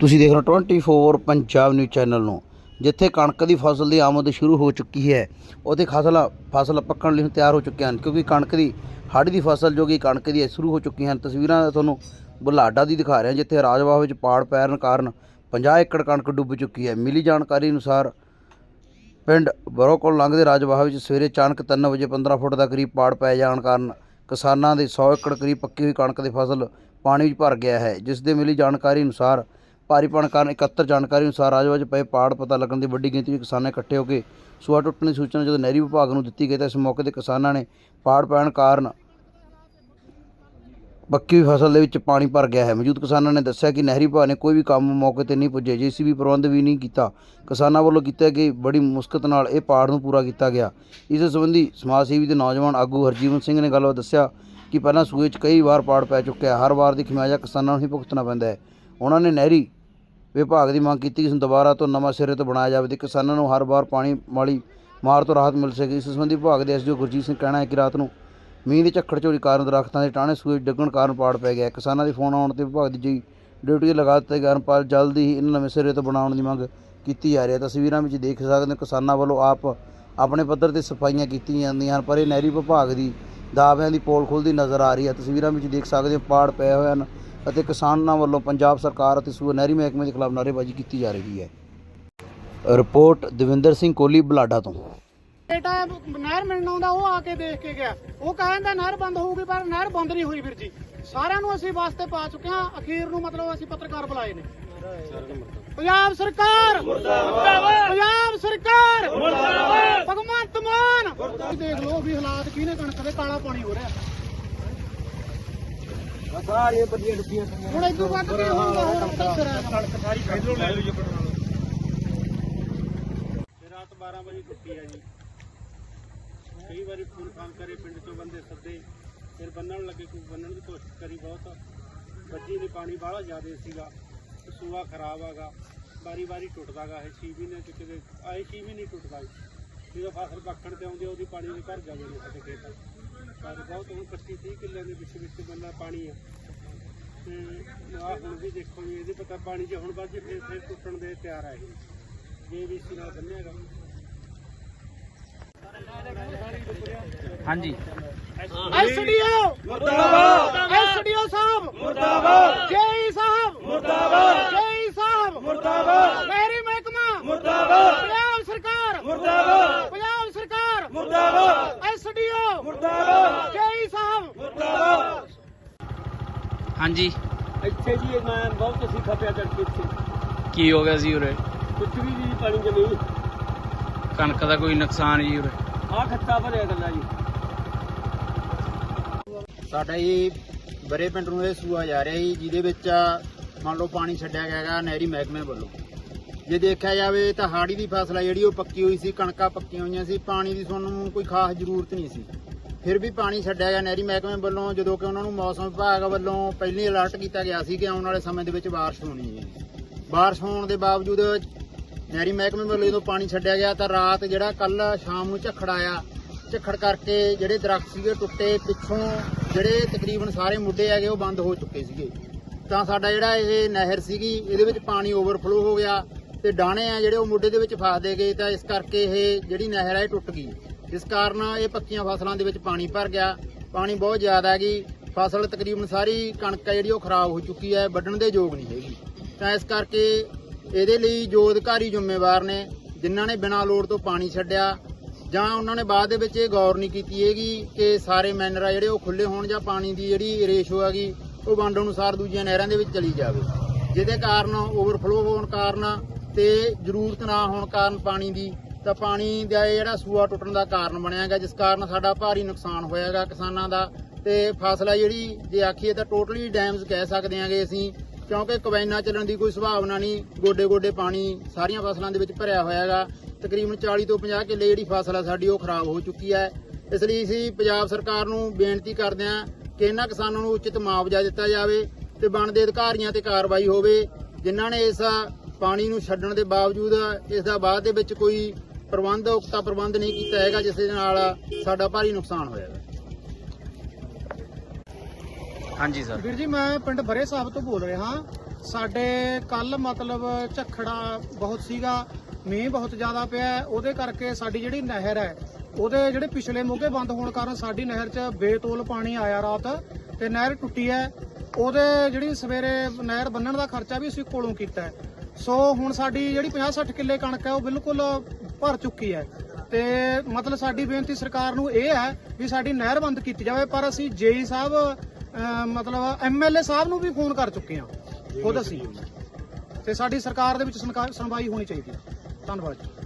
ਤੁਸੀਂ ਦੇਖ ਰਹੇ ਹੋ 24 ਪੰਜਾਬ ਨਿਊਜ਼ ਚੈਨਲ ਨੂੰ, ਜਿੱਥੇ ਕਣਕ ਦੀ ਫਸਲ ਦੀ ਆਮਦ ਸ਼ੁਰੂ ਹੋ ਚੁੱਕੀ ਹੈ। ਉਹਦੇ ਫਸਲ ਫਸਲ ਪੱਕਣ ਲਈ ਤਿਆਰ ਹੋ ਚੁੱਕੇ ਹਨ, ਕਿਉਂਕਿ ਕਣਕ ਦੀ ਹਾੜੀ ਦੀ ਫਸਲ ਜੋ ਕਿ ਕਣਕ ਦੀ ਹੈ, ਸ਼ੁਰੂ ਹੋ ਚੁੱਕੀ ਹਨ। ਤਸਵੀਰਾਂ ਤੁਹਾਨੂੰ ਬੁਲਾਡਾ ਦੀ ਦਿਖਾ ਰਿਹਾ, ਜਿੱਥੇ ਰਾਜਵਾਹ ਵਿੱਚ ਪਾੜ ਪੈਣ ਕਾਰਨ 50 ਏਕੜ ਕਣਕ ਡੁੱਬ ਚੁੱਕੀ ਹੈ। ਮਿਲੀ ਜਾਣਕਾਰੀ ਅਨੁਸਾਰ ਪਿੰਡ ਬਰੋ ਕੋਲ ਲੰਘਦੇ ਰਾਜਵਾਹ ਵਿੱਚ ਸਵੇਰੇ ਅਚਾਨਕ 3 ਵਜੇ 15 ਫੁੱਟ ਦਾ ਕਰੀਬ ਪਾੜ ਪੈ ਜਾਣ ਕਾਰਨ ਕਿਸਾਨਾਂ ਦੇ 100 ਏਕੜ ਕਰੀਬ ਪੱਕੀ ਹੋਈ ਕਣਕ ਦੀ ਫਸਲ ਪਾਣੀ ਵਿੱਚ ਭਰ ਗਿਆ ਹੈ। ਜਿਸ ਦੇ ਮਿਲੀ ਜਾਣਕਾਰੀ ਅਨੁਸਾਰ ਭਾਰੀ ਪਾਣ ਕਾਰਨ ਇਕੱਤਰ ਜਾਣਕਾਰੀ ਅਨੁਸਾਰ ਰਾਜਬਾਗ 'ਚ ਪਏ ਪਾੜ ਪਤਾ ਲੱਗਣ ਦੀ ਵੱਡੀ ਗਿਣਤੀ ਵਿੱਚ ਕਿਸਾਨਾਂ ਇਕੱਠੇ ਹੋ ਕੇ ਸੂਆ ਟੁੱਟਣ ਦੀ ਸੂਚਨਾ ਜਦੋਂ ਨਹਿਰੀ ਵਿਭਾਗ ਨੂੰ ਦਿੱਤੀ ਗਈ ਤਾਂ ਇਸ ਮੌਕੇ ਤੇ ਕਿਸਾਨਾਂ ਨੇ ਪਾੜ ਪੈਣ ਕਾਰਨ ਪੱਕੀ ਹੋਈ ਫਸਲ ਦੇ ਵਿੱਚ ਪਾਣੀ ਭਰ ਗਿਆ ਹੈ। ਮੌਜੂਦ ਕਿਸਾਨਾਂ ਨੇ ਦੱਸਿਆ ਕਿ ਨਹਿਰੀ ਵਿਭਾਗ ਨੇ ਕੋਈ ਵੀ ਕੰਮ ਮੌਕੇ ਤੇ ਨਹੀਂ ਪੁੱਜੇ। ਜੀਸੀਬੀ ਪ੍ਰਬੰਧ ਵੀ ਨਹੀਂ ਕੀਤਾ। ਕਿਸਾਨਾਂ ਵੱਲੋਂ ਕੀਤਾ ਕਿ ਬੜੀ ਮੁਸ਼ਕਲ ਨਾਲ ਇਹ ਪਾੜ ਨੂੰ ਪੂਰਾ ਕੀਤਾ ਗਿਆ। ਇਸ ਸੰਬੰਧੀ ਸਮਾਜ ਸੇਵੀ ਦੇ ਨੌਜਵਾਨ ਆਗੂ ਹਰਜੀਵਨ ਸਿੰਘ ਨੇ ਗੱਲਬਾਤ ਦੱਸਿਆ ਕਿ ਪਹਿਲਾਂ ਸੂਏ 'ਚ ਕਈ ਵਾਰ ਪਾੜ ਪੈ ਚੁੱਕਿਆ ਹਰ ਵਾਰ ਦੀ ਖਿਮਾਜਾ ਕਿਸਾਨਾਂ ਨੂੰ ਹੀ ਭੁਗਤਣਾ ਪੈਂਦਾ ਹੈ। ਉਹਨਾਂ ਨੇ ਨਹਿਰੀ ਵਿਭਾਗ ਦੀ ਮੰਗ ਕੀਤੀ ਕਿ ਇਸ ਨੂੰ ਦੁਬਾਰਾ ਤੋਂ ਨਵਾਂ ਸਿਰੇ ਤੋਂ ਬਣਾਇਆ ਜਾਵੇ ਤੇ ਕਿਸਾਨਾਂ ਨੂੰ ਹਰ ਵਾਰ ਪਾਣੀ ਵਾਲੀ ਮਾਰ ਤੋਂ ਰਾਹਤ ਮਿਲ ਸਕੇ। ਇਸ ਸੰਬੰਧੀ ਵਿਭਾਗ ਦੇ ਐਸਡੀਓ ਗੁਰਜੀਤ ਸਿੰਘ ਕਹਿਣਾ ਹੈ ਕਿ ਰਾਤ ਨੂੰ ਮੀਂਹ ਦੇ ਝੱਖੜ ਝੋਰੀ ਕਾਰਨ ਦਰਖਤਾਂ ਦੇ ਟਾਹਣੇ ਸੂਏ ਡਿੱਗਣ ਕਾਰਨ ਪਾੜ ਪੈ ਗਿਆ ਕਿਸਾਨਾਂ ਦੇ ਫੋਨ ਆਉਣ ਤੇ ਵਿਭਾਗ ਦੀ ਜੀ ਡਿਊਟੀ ਲਗਾ ਦਿੱਤੇ ਗਏ ਹਨ ਪਰ ਜਲਦੀ ਹੀ ਇਹਨਾਂ ਨਵੇਂ ਸਿਰੇ ਤੋਂ ਬਣਾਉਣ ਦੀ ਮੰਗ ਕੀਤੀ ਜਾ ਰਹੀ ਹੈ। ਤਸਵੀਰਾਂ ਵਿੱਚ ਦੇਖ ਸਕਦੇ ਹੋ ਕਿਸਾਨਾਂ ਵੱਲੋਂ ਆਪ ਆਪਣੇ ਪੱਧਰ ਤੇ ਸਫਾਈਆਂ ਕੀਤੀਆਂ ਜਾਂਦੀਆਂ ਹਨ, ਪਰ ਇਹ ਨਹਿਰੀ ਵਿਭਾਗ ਦੀ ਦਾਅਵਿਆਂ ਦੀ ਪੋਲ ਖੁੱਲਦੀ ਨਜ਼ਰ ਆ ਰਹੀ ਹੈ। ਤਸਵੀਰਾਂ ਵਿੱਚ ਦੇਖ ਸਕਦੇ ਹੋ ਪਾੜ ਪਏ ਹੋਏ ਹਨ। ਅਤੇ ਕਿਸਾਨਾਂ ਵੱਲੋਂ ਪੰਜਾਬ ਸਰਕਾਰ ਅਤੇ ਸੂਬਾ ਨਹਿਰੀ ਮਹਿਕਮੇ ਦੇ ਖਿਲਾਫ ਨਾਅਰੇਬਾਜ਼ੀ ਕੀਤੀ ਜਾ ਰਹੀ ਹੈ। ਰਿਪੋਰਟ ਦਵਿੰਦਰ ਸਿੰਘ ਕੋਹਲੀ ਬਲਾਡਾ ਤੋਂ। ਬੇਟਾ ਨਹਿਰ ਮਿਲਣ ਆਉਂਦਾ ਉਹ ਆ ਕੇ ਦੇਖ ਕੇ ਗਿਆ। ਉਹ ਕਹਿੰਦਾ ਨਹਿਰ ਬੰਦ ਹੋਊਗੀ ਪਰ ਨਹਿਰ ਬੰਦ ਨਹੀਂ ਹੋਈ ਵੀਰ ਜੀ। ਸਾਰਿਆਂ ਨੂੰ ਅਸੀਂ ਵਾਸਤੇ ਪਾ ਚੁੱਕੇ ਹਾਂ। ਅਖੀਰ ਨੂੰ ਮਤਲਬ ਅਸੀਂ ਪੱਤਰਕਾਰ ਬੁਲਾਏ ਨੇ। ਪੰਜਾਬ ਸਰਕਾਰ! ਮੁਰਦਾਬਾਦ ਪੰਜਾਬ ਸਰਕਾਰ! ਮੁਰਦਾਬਾਦ! ਭਗਵੰਤ ਮਾਨ! ਤੁਸੀਂ ਦੇਖ ਲਓ ਵੀ ਹਾਲਾਤ ਕੀ ਨੇ ਕਣਕ ਦੇ ਕਾਲਾ ਪਾਣੀ ਹੋ ਰਿਹਾ। ਸਾਰੀਆਂ ਬੱਦੀਆਂ ਡੁੱਬੀਆਂ ਹੁਣ ਇਦੋਂ ਵੱਧ ਕੀ ਹੋਊਗਾ, ਹੋਰ ਤੱਕਰ ਕਣਕ ਸਾਰੀ ਫੈਦਰੋਂ ਲੈ ਲਓ ਰਾਤ 12 ਵਜੇ ਟੁੱਟੀ ਹੈ ਜੀ। ਕਈ ਵਾਰੀ ਫੋਨ ਫਾਨ ਕਰੇ, ਪਿੰਡ ਚੋਂ ਬੰਦੇ ਸੱਦੇ। ਫਿਰ ਬੰਨਣ ਲੱਗੇ, ਕੋਈ ਬੰਨਣ ਦੀ ਕੋਸ਼ਿਸ਼ ਕਰੀ ਬਹੁਤ। ਬੱਜੀ ਦੇ ਪਾਣੀ, ਬਾਹਲਾ ਜ਼ਿਆਦਾ ਸੀਗਾ। ਸੂਆ ਖਰਾਬ ਆਗਾ ਵਾਰੀ ਵਾਰੀ ਟੁੱਟਦਾਗਾ ਇਹ 6 ਮਹੀਨੇ ਚ ਕਿਤੇ, ਆਏ 6 ਮਹੀਨੇ ਟੁੱਟਦਾ ਜੀ। ਜਦੋਂ ਫਸਲ ਪੱਕਣ ਤੇ ਆਉਂਦੀ ਉਹਦੀ ਪਾਣੀ ਦੇ ਘਰ ਜਾਂਦੇ ਨੇ ਸਾਡੇ ਖੇਤ ਬਹੁਤ ਹੁਣ 25 30 ਕਿੱਲੇ ਦੇ ਵਿੱਚ ਵਿੱਚ ਬੰਦਾ ਪਾਣੀ ਆ। ਤੇ ਆਹ ਹੁਣ ਵੀ ਦੇਖੋ ਜੀ ਇਹਦੇ ਪਤਾ ਪਾਣੀ ਜੇ ਹੁਣ ਵੱਧ ਜੇ ਫਿਰ ਫਿਰ ਟੁੱਟਣ ਦੇ ਤਿਆਰ ਆ ਇਹ। ਜੇ ਵੀ ਸੀ ਨਾਲ ਬੰਨੇਗਾ ਹਾਂਜੀ। ਐਸਡੀਓ ਮੁਰਦਾਬਾਦ। ਐਸਡੀਓ ਸਾਹਿਬ। ਮੁਰਦਾਬਾਦ। ਜੇਈ ਸਾਹਿਬ। ਮੁਰਦਾਬਾਦ। ਜੇਈ ਸਾਹਿਬ। ਮੁਰਦਾਬਾਦ ਨਹਿਰੀ ਮਹਿਕਮਾ ਮੁਰਦਾਬਾਦ ਪੰਜਾਬ ਸਰਕਾਰ ਮੁਰਦਾਬਾਦ ਪੰਜਾਬ ਸਰਕਾਰ ਮੁਰਦਾਬਾਦ ਐਸਡੀਓ ਮੁਰਦਾਬਾਦ। ਜੇਈ ਸਾਹਿਬ। ਹਾਂਜੀ। ਇੱਥੇ ਜੀ ਮੈਂ ਬਹੁਤ ਅਸੀਂ ਖਪਿਆ ਕਰਕੇ ਇੱਥੇ ਕੀ ਹੋ ਗਿਆ ਸੀ ਉਰੇ? ਕੁਝ ਵੀ ਜੀ ਪਾਣੀ ਜਮੀ ਕਣਕ ਦਾ ਕੋਈ ਨੁਕਸਾਨ ਜੀ ਉਰੇ? ਆ ਖੱਤਾ ਭਰਿਆ ਗੱਲਾਂ ਜੀ। ਸਾਡਾ ਜੀ ਬਰੇ ਪਿੰਡ ਨੂੰ ਇਹ ਸੂਆ ਜਾ ਰਿਹਾ ਜੀ ਜਿਹਦੇ ਵਿੱਚ ਮੰਨ ਲਓ ਪਾਣੀ ਛੱਡਿਆ ਗਿਆ ਹੈਗਾ ਨਹਿਰੀ ਮਹਿਕਮੇ ਵੱਲੋਂ। ਜੇ ਦੇਖਿਆ ਜਾਵੇ ਤਾਂ ਹਾੜੀ ਦੀ ਫਸਲ ਆ ਜਿਹੜੀ ਉਹ ਪੱਕੀ ਹੋਈ ਸੀ ਕਣਕਾਂ ਪੱਕੀਆਂ ਹੋਈਆਂ ਸੀ ਪਾਣੀ ਦੀ ਸਾਨੂੰ ਕੋਈ ਖਾਸ ਜ਼ਰੂਰਤ ਨਹੀਂ ਸੀ। ਫਿਰ ਵੀ ਪਾਣੀ ਛੱਡਿਆ ਗਿਆ ਨਹਿਰੀ ਮਹਿਕਮੇ ਵੱਲੋਂ, ਜਦੋਂ ਕਿ ਉਹਨਾਂ ਨੂੰ ਮੌਸਮ ਵਿਭਾਗ ਵੱਲੋਂ ਪਹਿਲੀ ਅਲਰਟ ਕੀਤਾ ਗਿਆ ਸੀ ਕਿ ਆਉਣ ਵਾਲੇ ਸਮੇਂ ਦੇ ਵਿੱਚ ਬਾਰਿਸ਼ ਹੋਣੀ ਹੈ। ਬਾਰਿਸ਼ ਹੋਣ ਦੇ ਬਾਵਜੂਦ ਨਹਿਰੀ ਮਹਿਕਮੇ ਵੱਲੋਂ ਜਦੋਂ ਪਾਣੀ ਛੱਡਿਆ ਗਿਆ ਤਾਂ ਰਾਤ ਜਿਹੜਾ ਕੱਲ ਸ਼ਾਮ ਨੂੰ ਝੱਖੜ ਆਇਆ। ਝੱਖੜ ਕਰਕੇ ਜਿਹੜੇ ਦਰਖਤ ਸੀਗੇ ਟੁੱਟੇ, ਪਿੱਛੋਂ ਜਿਹੜੇ ਤਕਰੀਬਨ ਸਾਰੇ ਮੁੱਢੇ ਹੈਗੇ ਉਹ ਬੰਦ ਹੋ ਚੁੱਕੇ ਸੀਗੇ। ਤਾਂ ਸਾਡਾ ਜਿਹੜਾ ਇਹ ਨਹਿਰ ਸੀਗੀ, ਇਹਦੇ ਵਿੱਚ ਪਾਣੀ ਓਵਰਫਲੋ ਹੋ ਗਿਆ ਤੇ ਡਾਣੇ ਆ ਜਿਹੜੇ ਉਹ ਮੁੱਢੇ ਦੇ ਵਿੱਚ ਫਸ ਦੇ ਗਏ ਤਾਂ ਇਸ ਕਰਕੇ ਇਹ ਜਿਹੜੀ ਨਹਿਰ ਹੈ ਇਹ ਟੁੱਟ ਗਈ। ਇਸ ਕਾਰਨ ਇਹ ਪੱਕੀਆਂ ਫਸਲਾਂ ਦੇ ਵਿੱਚ ਪਾਣੀ ਭਰ ਗਿਆ। ਪਾਣੀ ਬਹੁਤ ਜ਼ਿਆਦਾ ਹੈਗੀ। ਫਸਲ ਤਕਰੀਬਨ ਸਾਰੀ ਕਣਕ ਹੈ, ਜਿਹੜੀ ਉਹ ਖਰਾਬ ਹੋ ਚੁੱਕੀ ਹੈ, ਵੱਢਣ ਦੇ ਯੋਗ ਨਹੀਂ ਹੈਗੀ। ਤਾਂ ਇਸ ਕਰਕੇ ਇਹਦੇ ਲਈ ਜੋ ਅਧਿਕਾਰੀ ਜ਼ਿੰਮੇਵਾਰ ਨੇ, ਜਿਨ੍ਹਾਂ ਨੇ ਬਿਨਾਂ ਲੋੜ ਤੋਂ ਪਾਣੀ ਛੱਡਿਆ, ਜਾਂ ਉਹਨਾਂ ਨੇ ਬਾਅਦ ਦੇ ਵਿੱਚ ਇਹ ਗੌਰ ਨਹੀਂ ਕੀਤੀ ਹੈਗੀ ਕਿ ਸਾਰੇ ਮੈਨਰ ਆ ਜਿਹੜੇ ਉਹ ਖੁੱਲੇ ਹੋਣ ਜਾਂ ਪਾਣੀ ਦੀ ਜਿਹੜੀ ਰੇਸ਼ੋ ਹੈਗੀ, ਉਹ ਵੰਡ ਅਨੁਸਾਰ ਦੂਜੀਆਂ ਨਹਿਰਾਂ ਦੇ ਵਿੱਚ ਚਲੀ ਜਾਵੇ। ਜਿਹਦੇ ਕਾਰਨ ਓਵਰਫਲੋ ਹੋਣ ਕਾਰਨ ਤੇ ਜ਼ਰੂਰਤ ਨਾ ਹੋਣ ਕਾਰਨ ਪਾਣੀ ਦੀ ਤਾਂ ਪਾਣੀ ਦਾ ਇਹ ਜਿਹੜਾ ਸੂਆ ਟੁੱਟਣ ਦਾ ਕਾਰਨ ਬਣਿਆਗਾ ਜਿਸ ਕਾਰਨ ਸਾਡਾ ਭਾਰੀ ਨੁਕਸਾਨ ਹੋਇਆਗਾ ਕਿਸਾਨਾਂ ਦਾ। ਤੇ ਫਸਲ ਆ ਜਿਹੜੀ, ਜੇ ਆਖੀਏ ਤਾਂ ਟੋਟਲੀ ਡੈਮੇਜ ਕਹਿ ਸਕਦੇ ਆਂਗੇ ਅਸੀਂ, ਕਿਉਂਕਿ ਕਬੈਨਾ ਚੱਲਣ ਦੀ ਕੋਈ ਸੰਭਾਵਨਾ ਨਹੀਂ ਗੋਡੇ ਗੋਡੇ ਪਾਣੀ ਸਾਰੀਆਂ ਫਸਲਾਂ ਦੇ ਵਿੱਚ ਭਰਿਆ ਹੋਇਆ ਹੈਗਾ। ਤਕਰੀਬਨ 40 ਤੋਂ 50 ਕਿੱਲੇ ਜਿਹੜੀ ਫਸਲ ਆ ਸਾਡੀ, ਉਹ ਖਰਾਬ ਹੋ ਚੁੱਕੀ ਹੈ। ਇਸ ਲਈ ਅਸੀਂ ਪੰਜਾਬ ਸਰਕਾਰ ਨੂੰ ਬੇਨਤੀ ਕਰਦੇ ਹਾਂ ਕਿ ਇਹਨਾਂ ਕਿਸਾਨਾਂ ਨੂੰ ਉਚਿਤ ਮੁਆਵਜ਼ਾ ਦਿੱਤਾ ਜਾਵੇ ਤੇ ਬਣਦੇ ਅਧਿਕਾਰੀਆਂ ਤੇ ਕਾਰਵਾਈ ਹੋਵੇ, ਜਿਨ੍ਹਾਂ ਨੇ ਇਸ ਪਾਣੀ ਨੂੰ ਛੱਡਣ ਦੇ ਬਾਵਜੂਦ, ਇਸ ਦਾ ਬਾਅਦ ਦੇ ਵਿੱਚ ਕੋਈ ਪ੍ਰਬੰਧ ਉਕਤਾ ਪ੍ਰਬੰਧ ਨਹੀਂ ਕੀਤਾ ਹੈਗਾ ਜਿਸ ਦੇ ਨਾਲ ਸਾਡਾ ਭਾਰੀ ਨੁਕਸਾਨ ਹੋਇਆ ਹੈ ਹਾਂਜੀ ਸਰ ਵੀਰ ਜੀ ਮੈਂ ਪਿੰਡ ਬਰੇ ਸਾਹਿਬ ਤੋਂ ਬੋਲ ਰਿਹਾ ਸਾਡੇ ਕੱਲ ਮਤਲਬ ਝੱਖੜਾ ਬਹੁਤ ਸੀਗਾ ਮੀਂਹ ਬਹੁਤ ਜ਼ਿਆਦਾ ਪਿਆ। ਉਹਦੇ ਕਰਕੇ ਸਾਡੀ ਜਿਹੜੀ ਨਹਿਰ ਹੈ ਉਹਦੇ ਜਿਹੜੇ ਪਿਛਲੇ ਮੋਗੇ ਬੰਦ ਹੋਣ ਕਾਰਨ ਸਾਡੀ ਨਹਿਰ 'ਚ ਬੇਤੋਲ ਪਾਣੀ ਆਇਆ ਰਾਤ ਤੇ ਨਹਿਰ ਟੁੱਟੀ ਹੈ ਉਹਦੇ ਜਿਹੜੀ ਸਵੇਰੇ ਨਹਿਰ ਬੰਨਣ ਦਾ ਖਰਚਾ ਵੀ ਅਸੀਂ ਕੋਲੋਂ ਕੀਤਾ ਹੈ। ਸੋ ਹੁਣ ਸਾਡੀ ਜਿਹੜੀ 50-60 ਕਿੱਲੇ ਕਣਕ ਹੈ ਉਹ ਬਿਲਕੁਲ ਭਰ ਚੁੱਕੀ ਹੈ। ਤੇ ਮਤਲਬ ਸਾਡੀ ਬੇਨਤੀ ਸਰਕਾਰ ਨੂੰ ਇਹ ਹੈ ਵੀ ਸਾਡੀ ਨਹਿਰ ਬੰਦ ਕੀਤੀ ਜਾਵੇ, ਪਰ ਅਸੀਂ ਜੇਈ ਸਾਹਿਬ, ਅਹ, ਮਤਲਬ ਐਮਐਲਏ ਸਾਹਿਬ ਨੂੰ ਵੀ ਫੋਨ ਕਰ ਚੁੱਕੇ ਹਾਂ। ਖੁਦ ਅਸੀਂ। ਤੇ ਸਾਡੀ ਸਰਕਾਰ ਦੇ ਵਿੱਚ ਸੁਣਕਾ- ਸੁਣਵਾਈ ਹੋਣੀ ਚਾਹੀਦੀ ਹੈ। ਧੰਨਵਾਦ ਜੀ।